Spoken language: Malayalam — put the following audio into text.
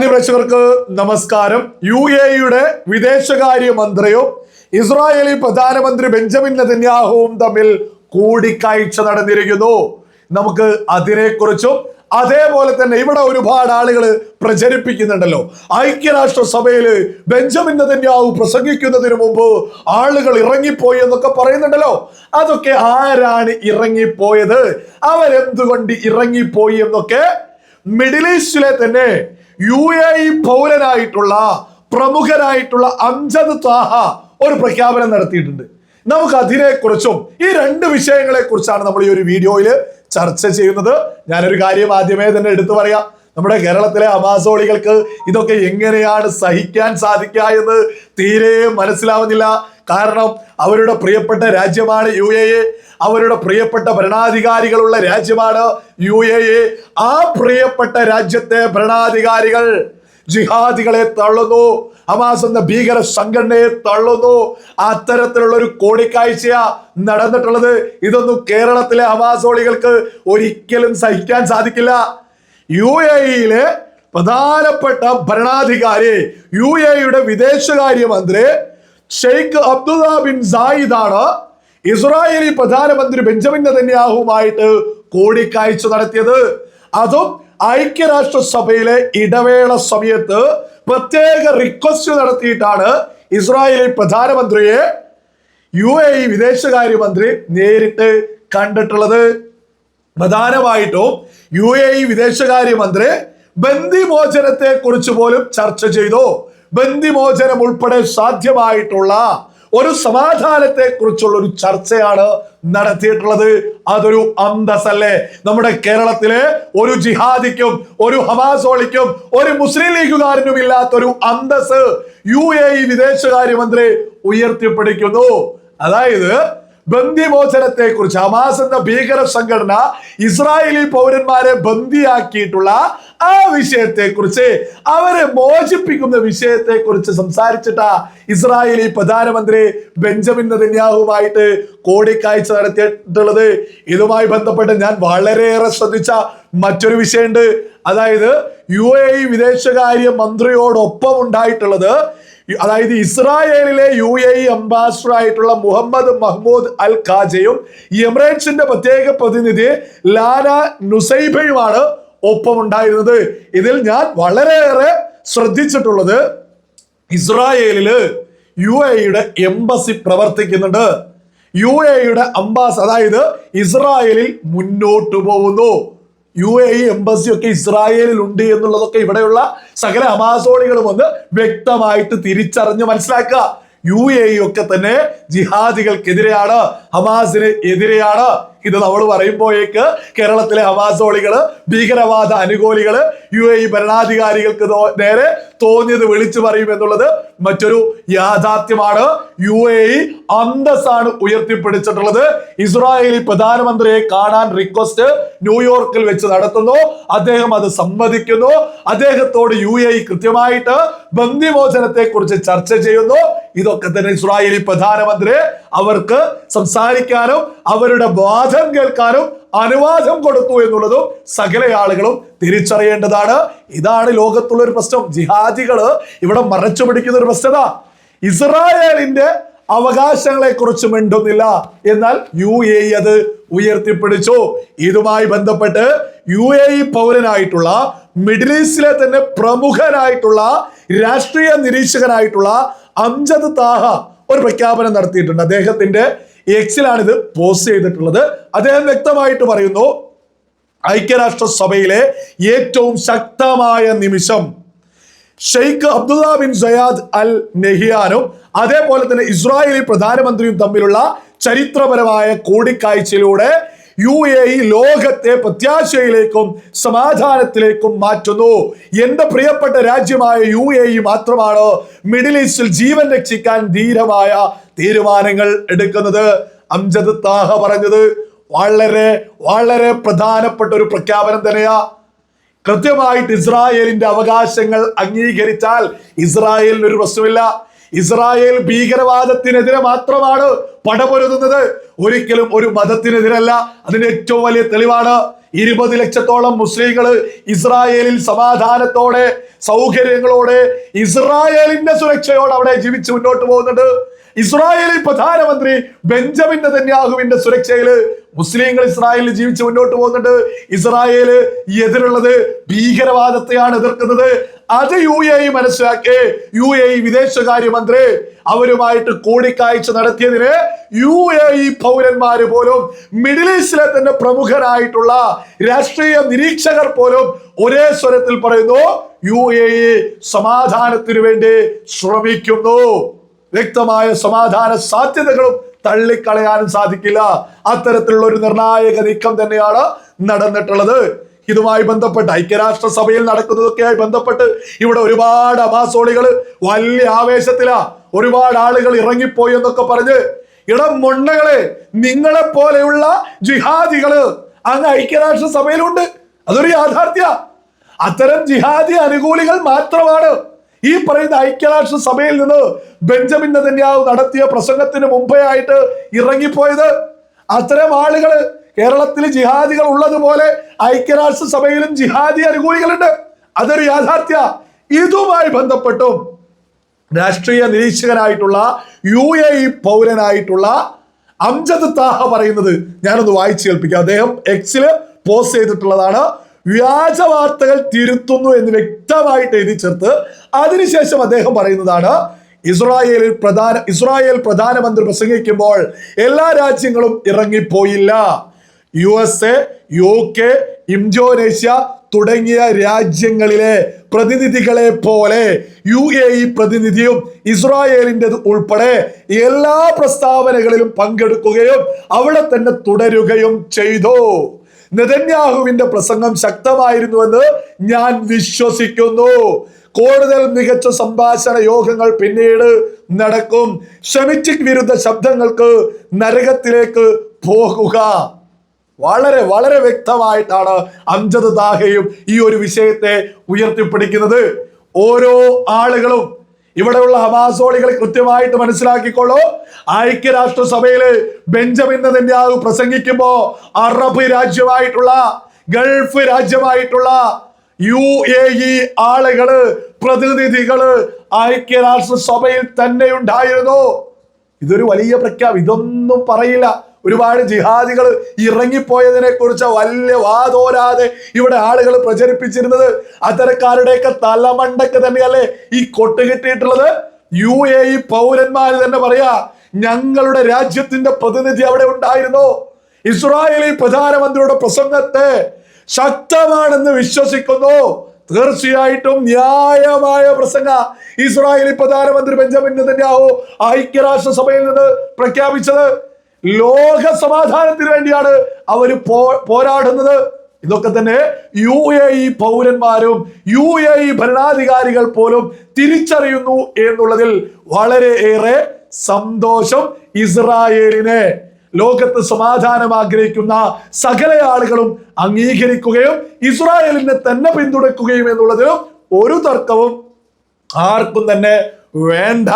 പ്രേക്ഷകർക്ക് നമസ്കാരം. യു എയുടെ വിദേശകാര്യ മന്ത്രിയും ഇസ്രായേലി പ്രധാനമന്ത്രി ബെഞ്ചമിൻ നെതന്യാഹുവും തമ്മിൽ കൂടിക്കാഴ്ച നടന്നിരിക്കുന്നു. നമുക്ക് അതിനെക്കുറിച്ചും അതേപോലെ തന്നെ ഇവിടെ ഒരുപാട് ആളുകൾ പ്രചരിപ്പിക്കുന്നുണ്ടല്ലോ. ഐക്യരാഷ്ട്ര സഭയിൽ ബെഞ്ചമിൻ നെതന്യാഹു പ്രസംഗിക്കുന്നതിന് മുമ്പ് ആളുകൾ ഇറങ്ങിപ്പോയി എന്നൊക്കെ പറയുന്നുണ്ടല്ലോ. അതൊക്കെ ആരാണ് ഇറങ്ങിപ്പോയത്? അവരെന്തുകൊണ്ട് ഇറങ്ങിപ്പോയി എന്നൊക്കെ മിഡിൽ ഈസ്റ്റിലെ തന്നെ യു എ ഇ പൗരനായിട്ടുള്ള പ്രമുഖനായിട്ടുള്ള അംജദ് താഹ ഒരു പ്രഖ്യാപനം നടത്തിയിട്ടുണ്ട്. നമുക്ക് അതിനെക്കുറിച്ചും ഈ രണ്ട് വിഷയങ്ങളെ കുറിച്ചാണ് നമ്മൾ ഈ ഒരു വീഡിയോയിൽ ചർച്ച ചെയ്യുന്നത്. ഞാനൊരു കാര്യം ആദ്യമേ തന്നെ എടുത്തു പറയാം. നമ്മുടെ കേരളത്തിലെ അമാസോളികൾക്ക് ഇതൊക്കെ എങ്ങനെയാണ് സഹിക്കാൻ സാധിക്കുക എന്ന് തീരെ മനസ്സിലാവുന്നില്ല. കാരണം അവരുടെ പ്രിയപ്പെട്ട രാജ്യമാണ് യു എ എ. അവരുടെ പ്രിയപ്പെട്ട ഭരണാധികാരികളുള്ള രാജ്യമാണ് യു എ എ. ആ പ്രിയപ്പെട്ട രാജ്യത്തെ ഭരണാധികാരികൾ ജിഹാദികളെ തള്ളുന്നു. ഹമാസ് എന്ന ഭീകര സംഘടനയെ തള്ളുന്നു. അത്തരത്തിലുള്ള ഒരു കോടിക്കാഴ്ചയാ നടന്നിട്ടുള്ളത്. ഇതൊന്നും കേരളത്തിലെ ഹമാസോളികൾക്ക് ഒരിക്കലും സഹിക്കാൻ സാധിക്കില്ല. യു എ ഇയിലെ പ്രധാനപ്പെട്ട ഭരണാധികാരി യു വിദേശകാര്യ മന്ത്രി ഷെയ്ഖ് അബ്ദുല്ല ബിൻ സായിദാണ് ഇസ്രായേലി പ്രധാനമന്ത്രി ബെഞ്ചമിൻ നെതന്യാഹുമായിട്ട് കൂടിക്കാഴ്ച നടത്തിയത്. അതും ഐക്യരാഷ്ട്ര സഭയിലെ ഇടവേള സമയത്ത് പ്രത്യേക റിക്വസ്റ്റ് നടത്തിയിട്ടാണ് ഇസ്രായേലി പ്രധാനമന്ത്രിയെ യു എ ഇ വിദേശകാര്യമന്ത്രി നേരിട്ട് കണ്ടിട്ടുള്ളത്. പ്രധാനമായിട്ടും യു എ ഇ വിദേശകാര്യമന്ത്രി ബന്ദിമോചനത്തെ കുറിച്ച് പോലും ചർച്ച ചെയ്തു? ബന്ദിമോചനം ഉൾപ്പെടെ സാധ്യമായിട്ടുള്ള ഒരു സമാധാനത്തെ കുറിച്ചുള്ള ഒരു ചർച്ചയാണ് നടത്തിയിട്ടുള്ളത്. അതൊരു അന്തസ്സല്ലേ? നമ്മുടെ കേരളത്തിലെ ഒരു ജിഹാദിക്കും ഒരു ഹമാസോളിക്കും ഒരു മുസ്ലിം ലീഗുകാരനും ഇല്ലാത്തൊരു അന്തസ് യു എ ഇ വിദേശകാര്യമന്ത്രി ഉയർത്തിപ്പിടിക്കുന്നു. അതായത് ബന്ദിമോചനത്തെ കുറിച്ച് ഹമാസ് എന്ന ഭീകര സംഘടന ഇസ്രായേലി പൗരന്മാരെ ബന്ദിയാക്കിയിട്ടുള്ള ആ വിഷയത്തെ കുറിച്ച് അവരെ മോചിപ്പിക്കുന്ന വിഷയത്തെ കുറിച്ച് സംസാരിച്ചിട്ടാ ഇസ്രായേലി പ്രധാനമന്ത്രി ബെഞ്ചമിൻ നെതന്യാഹുമായിട്ട് കോടിക്കാഴ്ച നടത്തിയിട്ടുള്ളത്. ഇതുമായി ബന്ധപ്പെട്ട് ഞാൻ വളരെയേറെ ശ്രദ്ധിച്ച മറ്റൊരു വിഷയമുണ്ട്. അതായത് യു എ വിദേശകാര്യ മന്ത്രിയോടൊപ്പം ഉണ്ടായിട്ടുള്ളത് അതായത് ഇസ്രായേലിലെ യു എ ഇ അംബാസിഡർ ആയിട്ടുള്ള മുഹമ്മദ് മഹ്മൂദ് അൽ ഖാജയും എമിറേറ്റ്സിന്റെ പ്രത്യേക പ്രതിനിധി ലാന നുസൈബയുമാണ് ഒപ്പം ഉണ്ടായിരുന്നത് ഇതിൽ ഞാൻ വളരെയേറെ ശ്രദ്ധിച്ചിട്ടുള്ളത് ഇസ്രായേലിൽ യു എയുടെ എംബസി പ്രവർത്തിക്കുന്നുണ്ട്. യു എയുടെ അംബാസ് അതായത് ഇസ്രായേലിൽ മുന്നോട്ട് പോകുന്നു. യു എ ഇ എംബസി ഒക്കെ ഇസ്രായേലിൽ ഉണ്ട് എന്നുള്ളതൊക്കെ ഇവിടെയുള്ള സകല അമാസോളികളും ഒന്ന് വ്യക്തമായിട്ട് തിരിച്ചറിഞ്ഞ് മനസ്സിലാക്കുക. യു എ ഇ ഒക്കെ തന്നെ ജിഹാദികൾക്കെതിരെയാണ് ഹമാസിന് എതിരെയാണ്. ഇത് നമ്മൾ പറയുമ്പോഴേക്ക് കേരളത്തിലെ ഹമാസോളികൾ ഭീകരവാദ അനുകൂലികൾ യു എ ഇ ഭരണാധികാരികൾക്ക് നേരെ തോന്നിയത് വിളിച്ചു പറയും എന്നുള്ളത് മറ്റൊരു യാഥാർത്ഥ്യമാണ്. യു എ ഇ അന്തസ്സാണ് ഉയർത്തിപ്പിടിച്ചിട്ടുള്ളത്. ഇസ്രായേലി പ്രധാനമന്ത്രിയെ കാണാൻ റിക്വസ്റ്റ് ന്യൂയോർക്കിൽ വെച്ച് നടത്തുന്നു. അദ്ദേഹം അത് സമ്മതിക്കുന്നു. അദ്ദേഹത്തോട് യു എ ഇ കൃത്യമായിട്ട് ബന്ദിമോചനത്തെ കുറിച്ച് ചർച്ച ചെയ്യുന്നു. ഇതൊക്കെ തന്നെ ഇസ്രായേലി പ്രധാനമന്ത്രി അവർക്ക് സംസാരിക്കാനും അവരുടെ വാദം കേൾക്കാനും അനുവാദം കൊടുത്തു എന്നുള്ളതും സകല ആളുകളും തിരിച്ചറിയേണ്ടതാണ്. ഇതാണ് ലോകത്തുള്ള ഒരു പ്രശ്നം. ജിഹാദികൾ ഇവിടെ മറച്ചു പിടിക്കുന്ന ഒരു വസ്തുത ഇസ്രായേലിന്റെ അവകാശങ്ങളെ കുറിച്ച് മിണ്ടുന്നില്ല. എന്നാൽ യു എ അത് ഉയർത്തിപ്പിടിച്ചു. ഇതുമായി ബന്ധപ്പെട്ട് യു എ ഇ പൗരനായിട്ടുള്ള മിഡിൽ ഈസ്റ്റിലെ തന്നെ പ്രമുഖനായിട്ടുള്ള രാഷ്ട്രീയ നിരീക്ഷകനായിട്ടുള്ള അംജദ് താഹ ഒരു പ്രഖ്യാപനം നടത്തിയിട്ടുണ്ട്. അദ്ദേഹത്തിന്റെ എക്സിലാണ് ഇത് പോസ്റ്റ് ചെയ്തിട്ടുള്ളത്. അദ്ദേഹം വ്യക്തമായിട്ട് പറയുന്നു ഐക്യരാഷ്ട്ര സഭയിലെ ഏറ്റവും ശക്തമായ നിമിഷം Sheikh Abdullah bin Zayed Al നെഹിയാനും അതേപോലെ തന്നെ ഇസ്രായേലി പ്രധാനമന്ത്രിയും തമ്മിലുള്ള ചരിത്രപരമായ കൂടിക്കാഴ്ചയിലൂടെ യു എ ഇ ലോകത്തെ പ്രത്യാശയിലേക്കും സമാധാനത്തിലേക്കും മാറ്റുന്നു. എന്റെ പ്രിയപ്പെട്ട രാജ്യമായ യു എ ഇ മാത്രമാണ് മിഡിൽ ഈസ്റ്റിൽ ജീവൻ രക്ഷിക്കാൻ ധീരമായ തീരുമാനങ്ങൾ എടുക്കുന്നത്. അംജദ് താഹ പറഞ്ഞത് വളരെ വളരെ പ്രധാനപ്പെട്ട ഒരു പ്രഖ്യാപനം തന്നെയാ. കൃത്യമായിട്ട് ഇസ്രായേലിന്റെ അവകാശങ്ങൾ അംഗീകരിച്ചാൽ ഇസ്രായേലിന് ഒരു പ്രശ്നമില്ല. ഇസ്രായേൽ ഭീകരവാദത്തിനെതിരെ മാത്രമാണ് പടപൊരുതുന്നത് ഒരിക്കലും ഒരു മതത്തിനെതിരല്ല. അതിന്റെ ഏറ്റവും വലിയ തെളിവാണ് ഇരുപത് ലക്ഷത്തോളം മുസ്ലിങ്ങൾ ഇസ്രായേലിൽ സമാധാനത്തോടെ സൗകര്യങ്ങളോടെ ഇസ്രായേലിന്റെ സുരക്ഷയോടെ അവിടെ ജീവിച്ച് മുന്നോട്ട് പോകുന്നുണ്ട്. ഇസ്രായേലി പ്രധാനമന്ത്രി ബെഞ്ചമിൻ നെതന്യാഹുവിന്റെ സുരക്ഷയിൽ മുസ്ലിങ്ങൾ ഇസ്രായേലിൽ ജീവിച്ച് മുന്നോട്ട് പോകുന്നുണ്ട്. ഇസ്രായേൽ എതിരുള്ളത് ഭീകരവാദത്തെയാണ് എതിർക്കുന്നത്. അത് യു എ ഇ മനസ്സിലാക്കി. യു എ ഇ വിദേശകാര്യമന്ത്രി അവരുമായിട്ട് കൂടിക്കാഴ്ച നടത്തിയതിന് യു എ ഇ പൗരന്മാര് പോലും മിഡിൽ ഈസ്റ്റിലെ തന്നെ പ്രമുഖരായിട്ടുള്ള രാഷ്ട്രീയ നിരീക്ഷകർ പോലും ഒരേ സ്വരത്തിൽ പറയുന്നു യു എ ഇ സമാധാനത്തിനു വേണ്ടി ശ്രമിക്കുന്നു. വ്യക്തമായ സമാധാന സാധ്യതകളും തള്ളിക്കളയാനും സാധിക്കില്ല. അത്തരത്തിലുള്ള ഒരു നിർണായക നീക്കം തന്നെയാണ് നടന്നിട്ടുള്ളത്. ഇതുമായി ബന്ധപ്പെട്ട് ഐക്യരാഷ്ട്ര സഭയിൽ നടക്കുന്നതൊക്കെയായി ബന്ധപ്പെട്ട് ഇവിടെ ഒരുപാട് അമാസോളികൾ വലിയ ആവേശത്തിലാ. ഒരുപാട് ആളുകൾ ഇറങ്ങിപ്പോയി എന്നൊക്കെ പറഞ്ഞ് ഇടം മൊണ്ണകളെ നിങ്ങളെ പോലെയുള്ള ജിഹാദികൾ അങ്ങ് ഐക്യരാഷ്ട്ര സഭയിലുണ്ട് അതൊരു യാഥാർത്ഥ്യ. അത്തരം ജിഹാദി അനുകൂലികൾ മാത്രമാണ് ഈ പറയുന്ന ഐക്യരാഷ്ട്ര സഭയിൽ നിന്ന് ബെഞ്ചമിൻ നെതന്യാവ് നടത്തിയ പ്രസംഗത്തിന് മുമ്പേ ആയിട്ട് ഇറങ്ങിപ്പോയത്. അത്തരം ആളുകൾ കേരളത്തിൽ ജിഹാദികൾ ഉള്ളതുപോലെ ഐക്യരാഷ്ട്ര സഭയിലും ജിഹാദി അനുകൂലികളുണ്ട്. അതൊരു യാഥാർത്ഥ്യ. ഇതുമായി ബന്ധപ്പെട്ടും രാഷ്ട്രീയ നിരീക്ഷകനായിട്ടുള്ള യു എ പൗരനായിട്ടുള്ള അംജദ് താഹ പറയുന്നത് ഞാനൊന്ന് വായിച്ചു കേൾപ്പിക്കാം. അദ്ദേഹം എക്സിൽ പോസ്റ്റ് ചെയ്തിട്ടുള്ളതാണ്. വ്യാജ വാർത്തകൾ തിരുത്തുന്നു എന്ന് വ്യക്തമായിട്ട് എഴുതി ചേർത്ത് അതിനുശേഷം അദ്ദേഹം പറയുന്നതാണ് ഇസ്രായേലിൽ പ്രധാന ഇസ്രായേൽ പ്രധാനമന്ത്രി പ്രസംഗിക്കുമ്പോൾ എല്ലാ രാജ്യങ്ങളും ഇറങ്ങിപ്പോയില്ല. U S A U K Indonesia തുടങ്ങിയ രാജ്യങ്ങളിലെ പ്രതിനിധികളെ പോലെ യു എ ഇ പ്രതിനിധിയും ഇസ്രായേലിന്റെ ഉൾപ്പെടെ എല്ലാ പ്രസ്താവനകളിലും പങ്കെടുക്കുകയും അവിടെ തന്നെ തുടരുകയും ചെയ്തു. നെതന്യാഹുവിന്റെ പ്രസംഗം ശക്തമായിരുന്നുവെന്ന് ഞാൻ വിശ്വസിക്കുന്നു. കൂടുതൽ മികച്ച സംഭാഷണ യോഗങ്ങൾ പിന്നീട് നടക്കും. ഷെമിറ്റിക് വിരുദ്ധ ശബ്ദങ്ങൾക്ക് നരകത്തിലേക്ക് പോകുക. വളരെ വളരെ വ്യക്തമായിട്ടാണ് അംജദ് ദാഹയും ഈ ഒരു വിഷയത്തെ ഉയർത്തിപ്പിടിക്കുന്നത്. ഓരോ ആളുകളും ഇവിടെയുള്ള ഹമാസോളികൾ കൃത്യമായിട്ട് മനസ്സിലാക്കിക്കോളൂ ഐക്യരാഷ്ട്ര സഭയിൽ ബെഞ്ചമിൻ നെതന്യാഹു പ്രസംഗിക്കുമ്പോ അറബ് രാജ്യമായിട്ടുള്ള ഗൾഫ് രാജ്യമായിട്ടുള്ള യു എ ഇ ആളുകൾ പ്രതിനിധികൾ ഐക്യരാഷ്ട്ര സഭയിൽ തന്നെ ഉണ്ടായിരുന്നു. ഇതൊരു വലിയ പ്രഖ്യാപനം. ഇതൊന്നും പറയില്ല. ഒരുപാട് ജിഹാദികൾ ഇറങ്ങിപ്പോയതിനെ കുറിച്ച് വലിയ വാതോരാതെ ഇവിടെ ആളുകൾ പ്രചരിപ്പിച്ചിരുന്നത് അത്തരക്കാരുടെയൊക്കെ തലമണ്ടക്ക് തന്നെയല്ലേ ഈ കൊട്ടുകിട്ടിയിട്ടുള്ളത് യു എ ഇ പൗരന്മാർ തന്നെ പറയാ ഞങ്ങളുടെ രാജ്യത്തിന്റെ പ്രതിനിധി അവിടെ ഉണ്ടായിരുന്നു. ഇസ്രായേലി പ്രധാനമന്ത്രിയുടെ പ്രസംഗത്തെ ശക്തമാണെന്ന് വിശ്വസിക്കുന്നു. തീർച്ചയായിട്ടും ന്യായമായ പ്രസംഗ. ഇസ്രായേലി പ്രധാനമന്ത്രി ബെഞ്ചമിൻ ഐക്യരാഷ്ട്ര സഭയിൽ നിന്ന് പ്രഖ്യാപിച്ചത് ലോക സമാധാനത്തിന് വേണ്ടിയാണ് അവർ പോരാടുന്നത്. ഇതൊക്കെ തന്നെ യു എ ഇ പൗരന്മാരും യു എ ഇ ഭരണാധികാരികൾ പോലും തിരിച്ചറിയുന്നു എന്നുള്ളതിൽ വളരെ ഏറെ സന്തോഷം ഇസ്രായേലിനെ. ലോകത്ത് സമാധാനം ആഗ്രഹിക്കുന്ന സകല ആളുകളും അംഗീകരിക്കുകയും ഇസ്രായേലിനെ തന്നെ പിന്തുണയ്ക്കുകയും എന്നുള്ളതിലും ഒരു തർക്കവും ആർക്കും തന്നെ വേണ്ട.